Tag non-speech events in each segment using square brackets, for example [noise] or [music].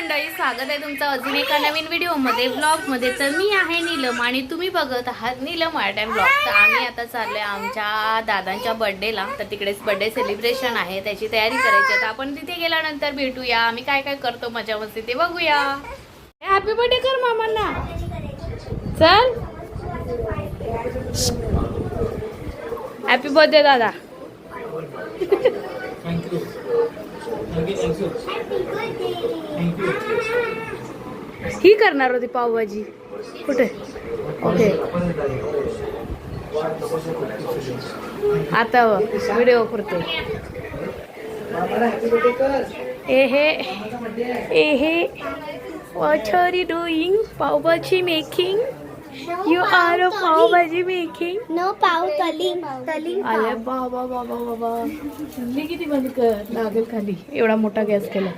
मंडळी स्वागत आहे तुमचं अजून एका नवीन व्हिडिओमध्ये ब्लॉगमध्ये. तर मी आहे नीलम आणि तुम्ही बघत आहात नीलम आर्ट अँड ब्लॉग तर आम्ही आता चाललोय आमच्या दादांच्या बर्थडेला तर तिकडेच बर्थडे सेलिब्रेशन आहे त्याची तयारी करायची आहे. तर आपण तिथे गेल्यानंतर भेटूया. आम्ही काय काय करतो मजा मस्ती ते बघूया. हॅपी बर्थडे कर मामांना. चल. हॅपी बर्थडे दादा. थँक्यू ही करणार होती पावभाजी. कुठे? ओके. आता व्हिडिओ करतो ए हे ए hey you doing? Pav bhaji making you are a pav bhaji making no pav तलिंग तलिंग अरे बाबा बाबा बाबा चुल्ली किती बंद कर लागेल खाली. एवढा मोठा गॅस केला.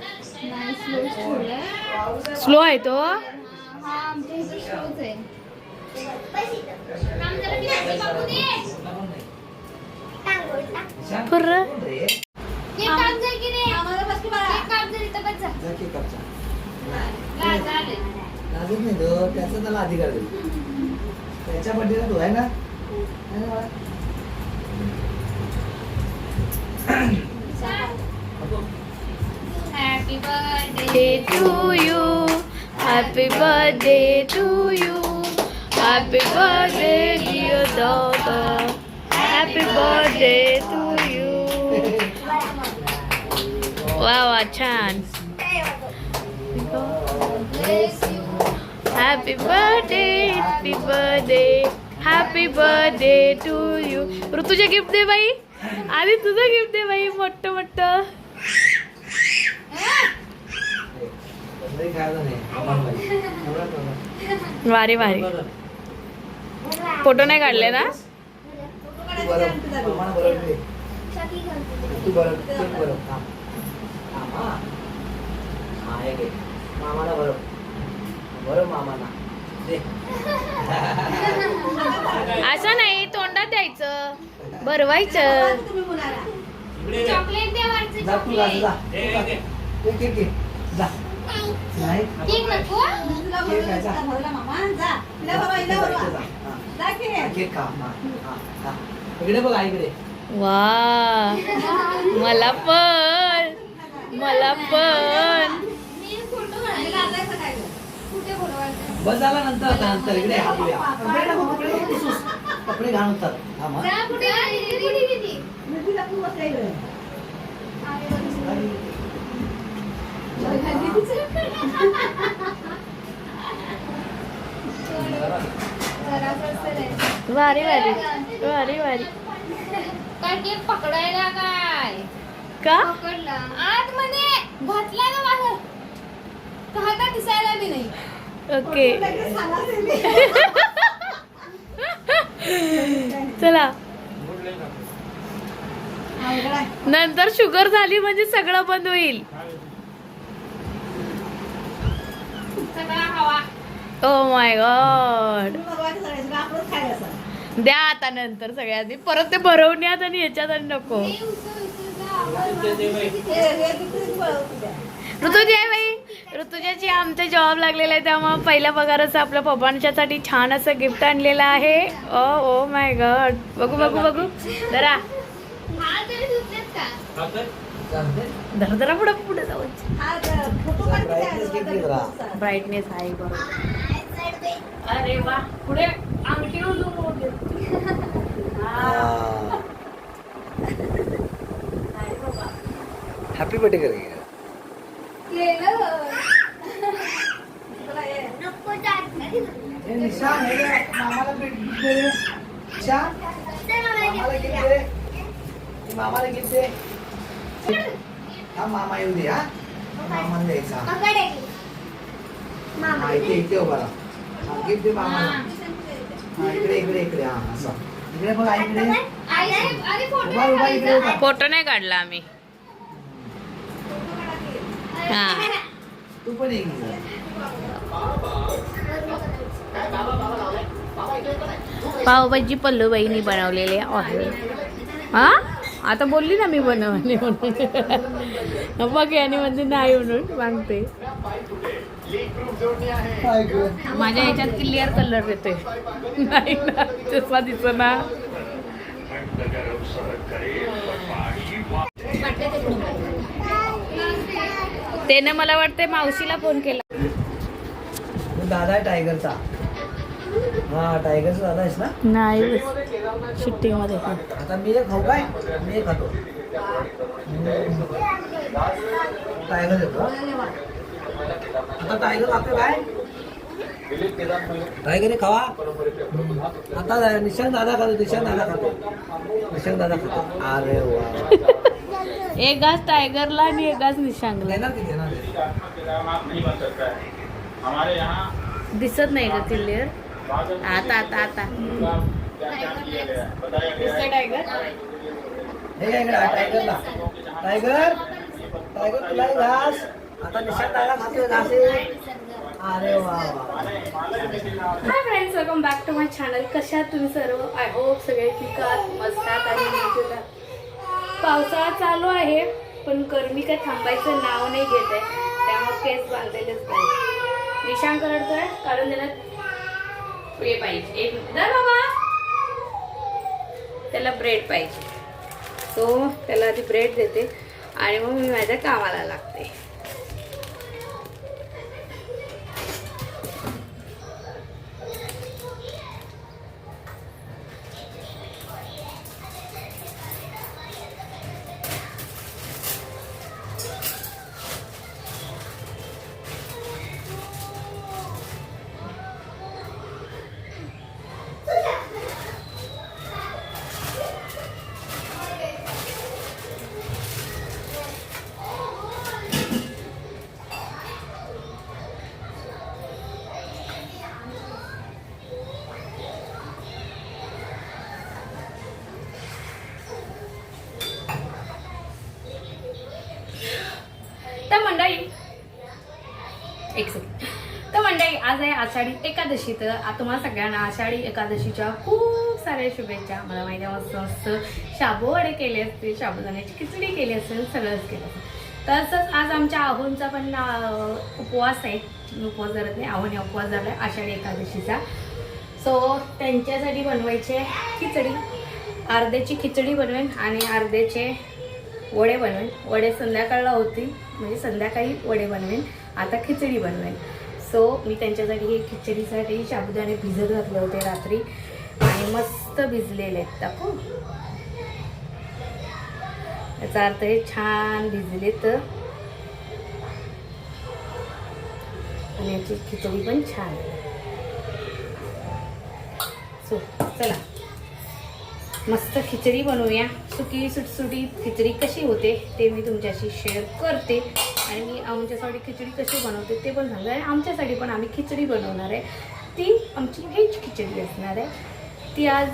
स्लो आहे तो. फुर्र लाजत नाही तो त्याचा त्याला अधिकार देईल त्याच्या बड्डेला तो आहे ना है ना बाळा? Happy birthday to you. Happy birthday to you. Happy birthday, dear daughter. Happy birthday to you. [laughs] वा वा छान Happy birthday happy birthday happy birthday to you Rutuja gift दे बाई आधी तुझं गिफ्ट दे बाई मोठं मोठं बाई. वारी वारी फोटो नाही काढले ना मामाला बरोबर बरं दे. [laughs] असं नाही तोंडात द्यायचं. भरवायचं. इकडे बघ वा. मला पण. मला पण. बस झाला नंतर आता नंतर इकडे हात धुया. कपडे घाण होतात हा. वारी वारी. वारी वारी. पकडायला काय? का? पकडला. आतमध्ये घातला ना बाहेर? हातात दिसायला बी नाही. ओके. चला. नंतर शुगर झाली म्हणजे सगळं बंद होईल. Oh my God. द्या आता नंतर सगळ्यांनी. परत ते भरवण्यात आणि ह्याच्यात आणि नको. ऋतुजा आहे बाई. ऋतुजाची आमचा जॉब लागलेला आहे त्यामुळे पहिल्या पगाराचं आपल्या पप्पांच्यासाठी छान असं गिफ्ट आणलेलं आहे. ओ ओ माय गड. बघू बघू बघू. जरा चालतंय? धरा पुढे पुढे जाऊ. ब्राईटनेस आहे बरोबर. अरे वा. पुढे अंगठी हॅपी बर्थडे कर हे मामाला दे मामाला दे मामाला दे. हा मामा येऊ दे हा. मामाला द्यायचा. हा इथे इथे उभा राहा. हा गिफ्ट दे मामाला. हा इकडे इकडे इकडे हा असं. इकडे बघ आईकडे उभा उभा इकडे उभा. फोटो नाही काढला आम्ही. हा तू पण एक. पावभाजी पल्लूबाईनी बनवलेली आहे. हा? आता बोलली ना मी बनवणे म्हणून. बघ याने म्हणजे नाही म्हणून मागते. माझ्या याच्यात क्लिअर कलर येतोय नाही ना चष्मा दिसतो ना. त्याने मला वाटते मावशीला फोन केला. दादा आहे टायगरचा. हा टायगरचा दादा आहेस ना? नाही शिट्टीमध्ये आता मी एक खाऊ काय? मी एक खातो. टायगर देतो हा. आता टायगर खातो काय? टायगर हे खावा. आता निशांत दादा खातो निशांत दादा खातो. निशांत दादा खातो. अरे वा एक घास टायगरला आणि एक घास निशांगला. देणार की देणार? हमारे यहाँ दिसत नाही का क्लिअर आता आता आता. टायगर टायगर तुला घास। आता निशांत दादा खातोय घास. अरे वा hi friends welcome back to my channel कशा तुम्ही सर्व? आय होप सगळे ठीक आहात मस्त आहात आणि मजेत आहात. पावसाळा चालू आहे पण गरमी काय थांबायचं नाव नाही घेत आहे. त्यामुळे केस बांधलेलेच पाहिजे निशांक रडतोय कारण त्याला हे पाहिजे एक मिनिट. बाबा. त्याला ब्रेड पाहिजे. सो त्याला आधी ब्रेड देते आणि मग मी माझ्या कामाला लागते. आषाढी एकादशी तर तुम्हाला सगळ्यांना आषाढी एकादशीच्या खूप साऱ्या शुभेच्छा. मला माहिती आहे मस्त मस्त शाबूवडे केले असतील शाबुदाण्याची खिचडी केली असेल सगळंच केलं असेल. तसंच आज आमच्या आहोंचा पण उपवास आहे. उपवास धरत नाही आहोने उपवास धरला आहे आषाढी एकादशीचा. सो त्यांच्यासाठी बनवायचे खिचडी. अर्ध्याची खिचडी बनवेन आणि अर्ध्याचे वडे बनवेन. वडे संध्याकाळला होतील म्हणजे संध्याकाळी वडे बनवेन. आता खिचडी बनवेन. सो मी त्यांच्यासाठी हे खिचडीसाठी साबुदाणे भिजत घातले होते रात्री. आणि मस्त भिजलेले आहेत दाखव. याचा अर्थ हे छान भिजले तर आणि याची खिचडी पण छान. सो चला. मस्त खिचडी बनवूया. सुकी सुटसुटी खिचडी कशी होते ते मी तुमच्याशी शेअर करते. आणि मी आमच्यासाठी खिचडी कशी बनवते ते पण सांगते. आणि आमच्यासाठी पण आम्ही खिचडी बनवणार आहे. ती आमची व्हेज खिचडी असणार आहे. ती आज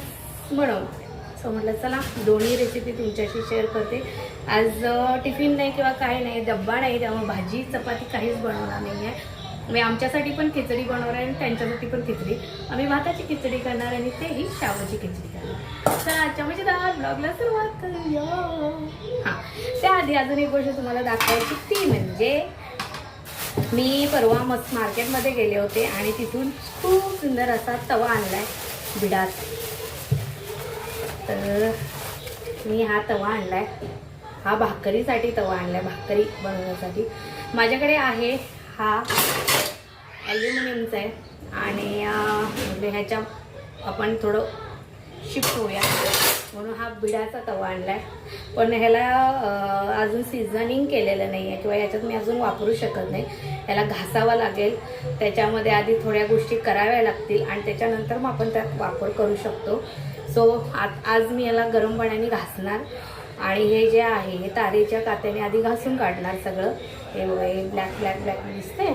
बनवते. सो म्हटलं चला दोन्ही रेसिपी तुमच्याशी शेअर करते. आज टिफिन नाही किंवा काही नाही डब्बा नाही त्यामुळे भाजी चपाती काहीच बनवणार नाही आहे मी आमच्यासाठी पण खिचडी बनवणार आहे आणि त्यांच्यासाठी पण खिचडी. आम्ही भाताची खिचडी करणार आणि तेही शावाची खिचडी करणार. तर आजच्या म्हणजे दहा ब्लॉगला सुरुवात करूया. हां त्याआधी अजून एक गोष्ट तुम्हाला दाखवायची ती म्हणजे मी परवा मस्त मार्केटमध्ये गेले होते आणि तिथून खूप सुंदर असा तवा आणला आहे बिडात. तर मी हा तवा आणला आहे हा भाकरीसाठी तवा आणला आहे भाकरी बनवण्यासाठी. माझ्याकडे आहे हा ॲल्युमिनियमचा आहे. आणि म्हणजे ह्याच्या आपण थोडं शिफ्ट होऊया. म्हणून हा बिडाचा तवा आणला आहे पण ह्याला अजून सीझनिंग केलेलं नाही आहे किंवा ह्याच्यात मी अजून वापरू शकत नाही. ह्याला घासावा लागेल. त्याच्यामध्ये आधी थोड्या गोष्टी कराव्या लागतील आणि त्याच्यानंतर मग आपण त्यात वापर करू शकतो. सो आज आज मी याला गरम पाण्याने घासणार. आणि हे जे आहे हे तारेच्या कात्याने आधी घासून काढणार सगळं. हे बघा हे ब्लॅक ब्लॅक ब्लॅक दिसते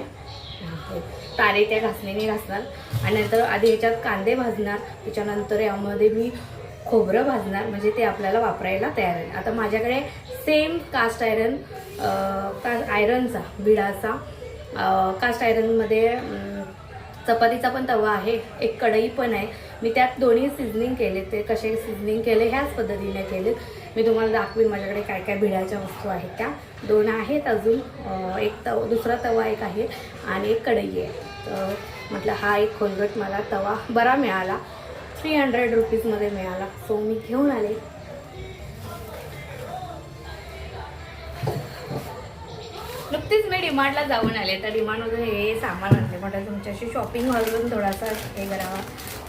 तारे त्या घासणीने घासणार. आणि नंतर आधी ह्याच्यात कांदे भाजणार. त्याच्यानंतर यामध्ये मी खोबरं भाजणार. म्हणजे ते आपल्याला वापरायला तयार आहे आता माझ्याकडे सेम कास्ट आयरन का आयरनचा बिडाचा कास्ट आयरनमध्ये चपातीचा पण तवा आहे. एक कढई पण आहे. मी त्यात दोन्ही सिझनिंग केले ते कसे सिझनिंग केले ह्याच पद्धतीने केले मी तुम्हाला दाखवीन माझ्याकडे काय काय भिड्याच्या वस्तू आहेत त्या. दोन आहेत अजून एक तव दुसरा तवा एक आहे आणि एक कढई आहे. तर म्हटलं हा एक खोलगट मला तवा बरा मिळाला. थ्री हंड्रेड रुपीजमध्ये मिळाला. सो मी घेऊन आले. नुकतीच मी डिमांडला जाऊन आले. तर डिमांडमधून हे सामान आणले. म्हटलं तुमच्याशी शॉपिंग घालून थोडासा हे करावा.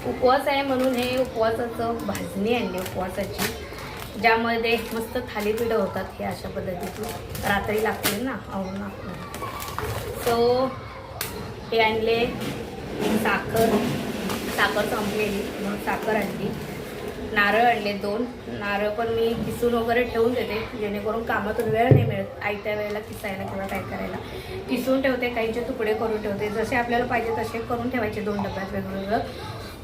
उपवास आहे म्हणून हे उपवासाचं भाजणी आणली. उपवासाची. ज्यामध्ये मस्त थालीपीठं होतात हे अशा पद्धतीची रात्री लागतील ना आवडून सो हे आणले साखर. साखर संपलेली म्हणून साखर आणली. नारळ आणले दोन. नारळ पण मी किसून वगैरे ठेवून देते जेणेकरून कामातून वेळ नाही मिळत आयत्या वेळेला किसायला किंवा काय करायला. किसून ठेवते काहींचे तुकडे करून ठेवते. जसे आपल्याला पाहिजे तसे करून ठेवायचे दोन डब्यात वेगवेगळं.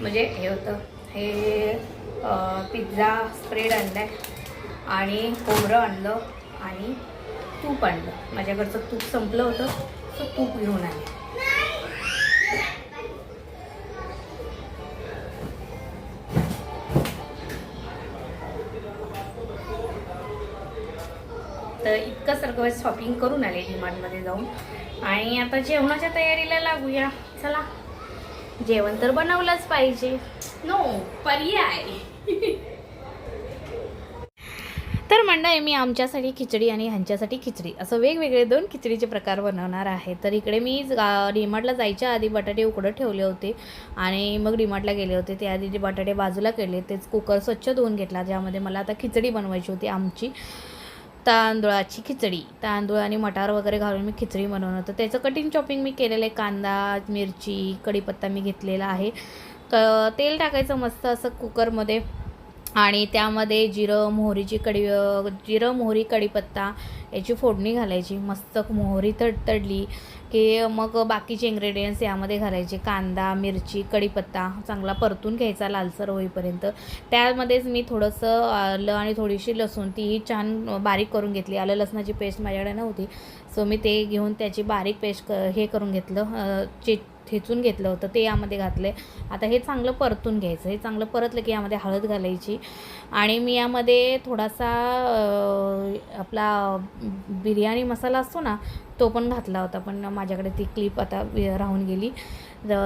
म्हणजे हे होतं. हे पिझ्झा स्प्रेड आणलाय. आणि खोबरं आणलं आणि तूप आणलं. माझ्याकडचं तूप संपलं होतं सो तूप घेऊन आले. तर इतकं सगळं शॉपिंग करून आले डिमार्टमध्ये जाऊन. आणि आता जेवणाच्या तयारीला लागूया. चला. जेवण तर बनवलंच पाहिजे. नो पर्याय. तर मंडळी मी आमच्यासाठी खिचडी आणि ह्यांच्यासाठी खिचडी. असं वेगवेगळे दोन खिचडीचे प्रकार बनवणार आहे. तर इकडे मी डीमार्टला जायच्या आधी बटाटे उकडं ठेवले होते आणि मग डीमार्टला गेले होते. ते आधी जे बटाटे बाजूला केले तेच कुकर स्वच्छ धुवून घेतला ज्यामध्ये मला आता खिचडी बनवायची होती आमची तांदुळाची खिचडी. तांदूळ आणि मटार वगैरे घालून मी खिचडी बनवलं होतं. त्याचं कटिंग चॉपिंग मी केलेलं आहे. कांदा मिरची कढीपत्ता मी घेतलेला आहे. क तेल टाकायचं मस्त असं कुकरमध्ये. आणि त्यामध्ये जिरं मोहरीची कढी जिरं मोहरी कढीपत्ता याची फोडणी घालायची. मस्त मोहरी तडतडली की मग बाकीचे इंग्रेडियंट्स यामध्ये घालायचे. कांदा मिरची कढीपत्ता चांगला परतून घ्यायचा लालसर होईपर्यंत. त्यामध्येच मी थोडंसं आलं आणि थोडीशी लसूण तीही छान बारीक करून घेतली. आलं लसणाची पेस्ट माझ्याकडे नव्हती. सो मी ते घेऊन त्याची बारीक पेस्ट क हे करून घेतलं. चे ठेचून घेतलं होतं ते यामध्ये घातले आता हे चांगलं परतून घ्यायचं हे चांगलं परतलं की यामध्ये हळद घालायची. आणि मी यामध्ये थोडासा आपला बिर्याणी मसाला असतो ना तो पण घातला होता पण माझ्याकडे ती क्लिप आता राहून गेली.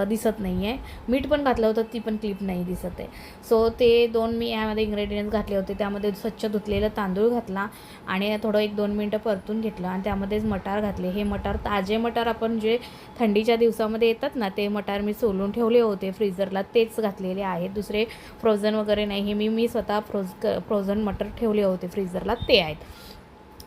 दिसत नाही आहे मीठ पण घातलं होतं ती पण क्लिप नाही दिसत आहे. सो ते दोन मी यामध्ये इन्ग्रेडियंट्स घातले होते. त्यामध्ये स्वच्छ धुतलेलं तांदूळ घातला आणि थोडं एक दोन मिनटं परतून घेतलं आणि त्यामध्येच मटार घातले. हे मटार ताजे मटार आपण जे थंडीच्या दिवसामध्ये येतात ना ते मटार मी सोलून ठेवले होते फ्रीझरला तेच घातलेले आहेत. दुसरे फ्रोझन वगैरे नाही. हे मी मी स्वतः फ्रोज फ्रोझन मटर ठेवले होते फ्रीझरला ते आहेत.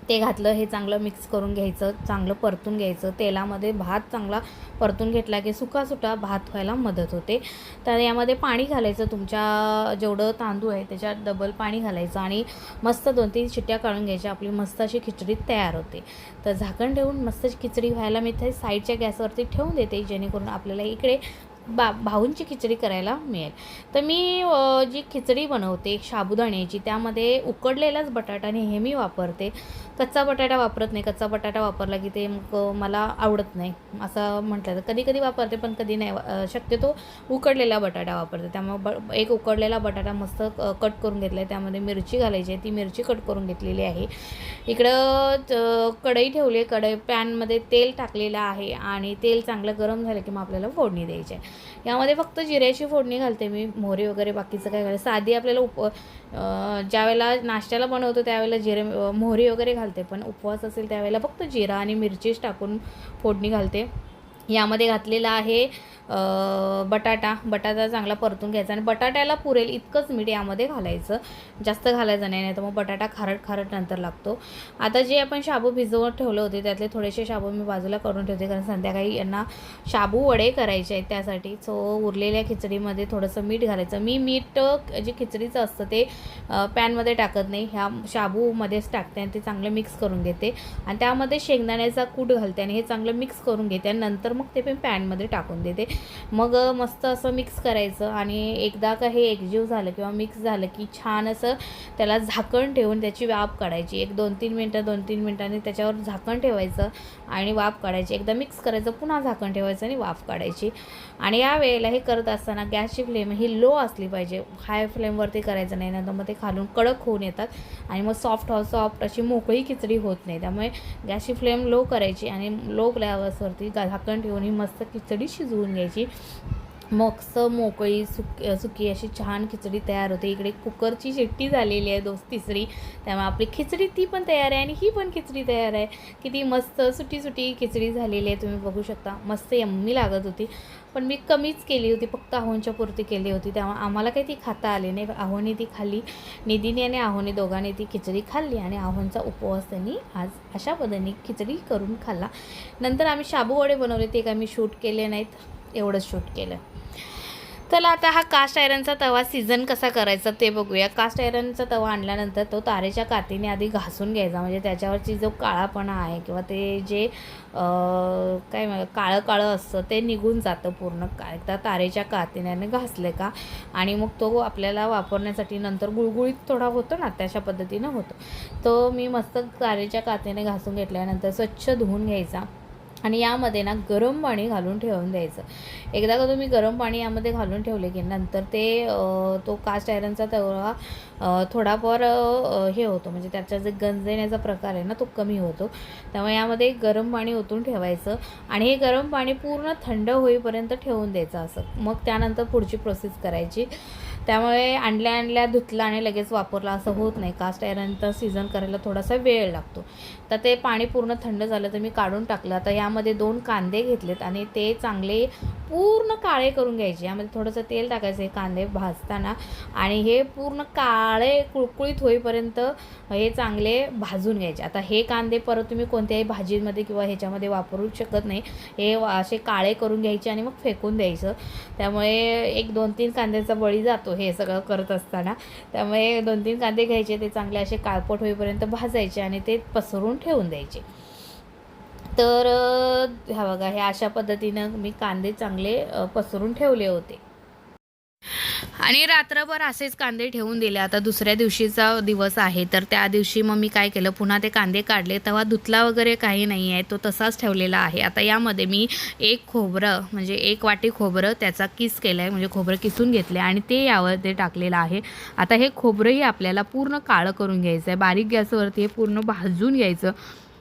ते घातलं हे चांगलं मिक्स करून घ्यायचं चांगलं परतून घ्यायचं. तेलामध्ये भात चांगला परतून घेतला की सुकासुटा भात व्हायला मदत होते. तर यामध्ये पाणी घालायचं तुमच्या जेवढं तांदूळ आहे त्याच्यात डबल पाणी घालायचं आणि मस्त दोन तीन शिट्ट्या काढून घ्यायच्या. आपली मस्त अशी खिचडी तयार होते. तर झाकण ठेवून मस्त खिचडी व्हायला मी ते साईडच्या गॅसवरती ठेवून देते जेणेकरून आपल्याला इकडे बा भाऊंची खिचडी करायला मिळेल. तर मी जी खिचडी बनवते साबुदाण्याची त्यामध्ये उकडलेलाच बटाटा नेहमी वापरते. कच्चा बटाटा वापरत नाही. कच्चा बटाटा वापरला की ते मग मला आवडत नाही. असं म्हटलं तर कधी कधी वापरते पण कधी नाही. वा- शक्यतो उकडलेला बटाटा वापरते. त्यामुळे ब एक उकडलेला बटाटा मस्त कट करून घेतला आहे त्यामध्ये मिरची घालायची आहे. ती मिरची कट करून घेतलेली आहे. इकडं कढई ठेवली आहे. कढई पॅनमध्ये तेल टाकलेलं आहे. आणि तेल चांगलं गरम झालं की मग आपल्याला फोडणी द्यायची आहे. यामध्ये फक्त जिऱ्याची फोडणी घालते मी मोहरी वगैरे बाकीचं काय घालते साधी आपल्याला उप ज्यावेळेला नाश्त्याला बनवतो त्यावेळेला जिरे मोहरी वगैरे घालते पण उपवास असेल त्यावेळेला फक्त जिरा आणि मिरचीच टाकून फोडणी घालते. यामध्ये घातलेला आहे बटाटा. बटाटा चांगला परतून घ्यायचा आणि बटाट्याला पुरेल इतकंच मीठ यामध्ये घालायचं. जास्त घालायचं नाही नाही तर मग बटाटा खारट खारट नंतर लागतो. आता जे आपण शाबू भिजवत ठेवले होते त्यातले थोडेसे शाबू मी बाजूला करून ठेवते कारण संध्याकाळी यांना शाबू वडे करायचे आहेत त्यासाठी. सो उरलेल्या खिचडीमध्ये थोडंसं मीठ घालायचं. मी मीठ जे खिचडीचं असतं ते पॅनमध्ये टाकत नाही. ह्या शाबूमध्येच टाकते आणि ते चांगलं मिक्स करून घेते. आणि त्यामध्ये शेंगदाण्याचा कूट घालते आणि हे चांगलं मिक्स करून घेते आणि नंतर मग ते पण पॅनमध्ये टाकून देते. मग मस्त असं मिक्स करायचं आणि एकदा का हे एकजीव झालं किंवा मिक्स झालं की छान असं त्याला झाकण ठेवून त्याची वाफ काढायची. एक दोन तीन मिनटं दोन तीन मिनटांनी त्याच्यावर झाकण ठेवायचं आणि वाफ काढायची. एकदा मिक्स करायचं पुन्हा झाकण ठेवायचं आणि वाफ काढायची. आणि या वेळेला हे करत असताना गॅसची फ्लेम ही लो असली पाहिजे. हाय फ्लेमवरती करायचं नाही नंतर मग ते खालून कडक होऊन येतात आणि मग सॉफ्ट सॉफ्ट अशी मोकळी खिचडी होत नाही. त्यामुळे गॅसची फ्लेम लो करायची आणि लो फ्लेवर्सवरती झाकण ठेवून ही मस्त खिचडी शिजवून घ्यायची. मस्त मोकळी सुक सुकी अशी छान खिचडी तयार होते. इकडे कुकरची शेट्टी झालेली आहे दोस्त तिसरी. त्यामुळे आपली खिचडी ती पण तयार आहे आणि ही पण खिचडी तयार आहे. किती मस्त सुटी सुटी खिचडी झालेली आहे तुम्ही बघू शकता. मस्त यम्मी लागत होती. पण मी कमीच केली होती फक्त आहोंच्या पुरती केली होती. त्यामुळे आम्हाला काही ती खाता आली नाही. आहोने ती खाल्ली. निधीने आणि आहोने दोघांनी ती खिचडी खाल्ली आणि आहोंचा उपवास त्यांनी आज अशा पद्धतीने खिचडी करून खाल्ला. नंतर आम्ही शाबू वडे बनवले ते काय मी शूट केले नाहीत. एवढंच शूट केलं. चला आता हा कास्ट आयरनचा तवा सीझन कसा करायचा ते बघूया. कास्ट आयरनचा तवा आणल्यानंतर तो तारेच्या कातीने आधी घासून घ्यायचा. म्हणजे त्याच्यावरची जो काळापणा आहे किंवा ते जे काय म्हण काळं काळं असतं ते निघून जातं पूर्ण. काय एकदा तारेच्या कातीने घासले का आणि मग तो आपल्याला वापरण्यासाठी नंतर गुळगुळीत थोडा होतो ना तशा पद्धतीनं होतो. तो मी मस्त तारेच्या कातीने घासून घेतल्यानंतर स्वच्छ धुवून घ्यायचा. आणि यामध्ये ना गरम पाणी घालून ठेवून द्यायचं. एकदा का तुम्ही गरम पाणी यामध्ये घालून ठेवले की नंतर ते तो कास्ट आयरनचा तेवढा थोडाफार हे होतो. म्हणजे त्याचा जे गंजण्याचा प्रकार आहे ना तो कमी होतो. त्यामुळे यामध्ये गरम पाणी ओतून ठेवायचं आणि हे गरम पाणी पूर्ण थंड होईपर्यंत ठेवून द्यायचं असं. मग त्यानंतर पुढची प्रोसेस करायची. त्यामुळे आणल्या आणल्या धुतला आणि लगेच वापरला. असं होत नाही. कास्ट आयरनचा सीझन करायला थोडासा वेळ लागतो. तर ते पाणी पूर्ण थंड झालं तर मी काढून टाकलं. आता यामध्ये दोन कांदे घेतलेत आणि ते चांगले पूर्ण काळे करून घ्यायचे. यामध्ये थोडंसं तेल टाकायचं हे कांदे भाजताना. आणि हे पूर्ण काळे कुळकुळीत होईपर्यंत हे चांगले भाजून घ्यायचे. आता हे कांदे परत तुम्ही कोणत्याही भाजीमध्ये किंवा ह्याच्यामध्ये वापरू शकत नाही. हे असे काळे करून घ्यायचे आणि मग फेकून द्यायचं. त्यामुळे एक दोन तीन कांद्याचा बळी जातो हे सगळं करत असताना. त्यामुळे दोन तीन कांदे घ्यायचे ते चांगले असे काळपट होईपर्यंत भाजायचे आणि ते पसरून ठेवून द्यायचे. तर ह्या बघा हे अशा पद्धतीनं मी कांदे चांगले पसरून ठेवले होते. आणि रात्रभर असेच कांदे ठेवून दिले. आता दुसऱ्या दिवशीचा दिवस आहे तर त्या दिवशी मग मी काय केलं पुन्हा ते कांदे काढले. तेव्हा धुतला वगैरे काही नाही आहे तो तसाच ठेवलेला आहे. आता यामध्ये मी एक खोबरं म्हणजे एक वाटी खोबरं त्याचा किस केला आहे म्हणजे खोबरं किसून घेतले आणि ते यावर ते टाकलेलं आहे. आता हे खोबरंही आपल्याला पूर्ण काळं करून घ्यायचं आहे बारीक गॅसवरती हे पूर्ण भाजून घ्यायचं.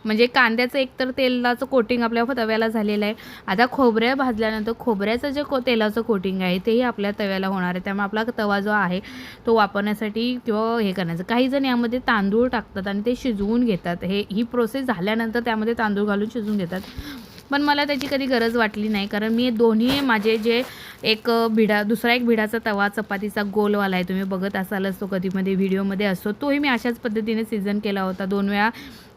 म्हणजे कांद्याचं एकतर तेलाचं कोटिंग आपल्या तव्याला झालेलं आहे. आता खोबऱ्या भाजल्यानंतर खोबऱ्याचं जे को तेलाचं कोटिंग आहे तेही आपल्या तव्याला होणार आहे. त्यामुळे आपला तवा जो आहे तो वापरण्यासाठी किंवा हे करण्याचं. काही जण यामध्ये तांदूळ टाकतात आणि ते शिजवून घेतात. हे ही प्रोसेस झाल्यानंतर त्यामध्ये तांदूळ घालून शिजवून घेतात. पण मला त्याची कधी गरज वाटली नाही कारण मी दोन्ही माझे जे एक भिडा दुसरा एक भिडाचा तवा चपातीचा गोलवाला आहे. तुम्ही बघत असालच तो कधीमध्ये व्हिडिओमध्ये असतो. तोही मी अशाच पद्धतीने सीझन केला होता. दोन वेळा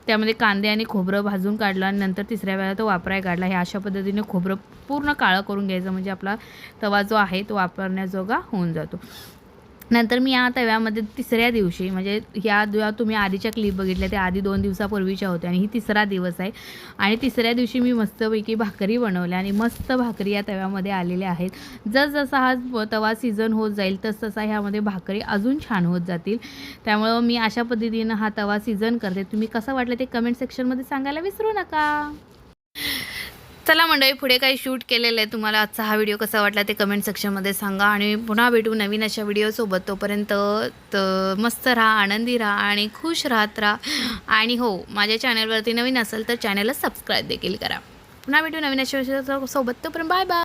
त्यामध्ये कांदे आणि खोबरं भाजून काढलं आणि नंतर तिसऱ्या वेळा तो वापराय काढला. हे अशा पद्धतीने खोबरं पूर्ण काळं करून घ्यायचं. म्हणजे आपला तवा जो आहे तो वापरण्याजोगा होऊन जातो. नंतर मी या तव्यामध्ये तिसऱ्या दिवशी म्हणजे ह्या जेव्हा तुम्ही आधीच्या क्लिप बघितल्या त्या आधी दोन दिवसापूर्वीच्या होत्या आणि ही तिसरा दिवस आहे. आणि तिसऱ्या दिवशी मी मस्तपैकी भाकरी बनवल्या आणि मस्त भाकरी या तव्यामध्ये आलेल्या आहेत. जसजसा हा तवा सीझन होत जाईल तसतसा ह्यामध्ये भाकरी अजून छान होत जातील. त्यामुळं मी अशा पद्धतीनं हा तवा सीझन करते. तुम्ही कसं वाटलं ते कमेंट सेक्शनमध्ये सांगायला विसरू नका. चला मंडळी पुढे काही शूट केलेलं आहे तुम्हाला आजचा हा व्हिडिओ कसा वाटला ते कमेंट सेक्शनमध्ये सांगा. आणि पुन्हा भेटू नवीन अशा व्हिडिओसोबत तोपर्यंत तर मस्त राहा आनंदी राहा आणि खुश राहत राहा. आणि हो माझ्या चॅनलवरती नवीन असेल तर चॅनलला सबस्क्राईब देखील करा. पुन्हा भेटू नवीन अशा विषयासोबत तोपर्यंत बाय बाय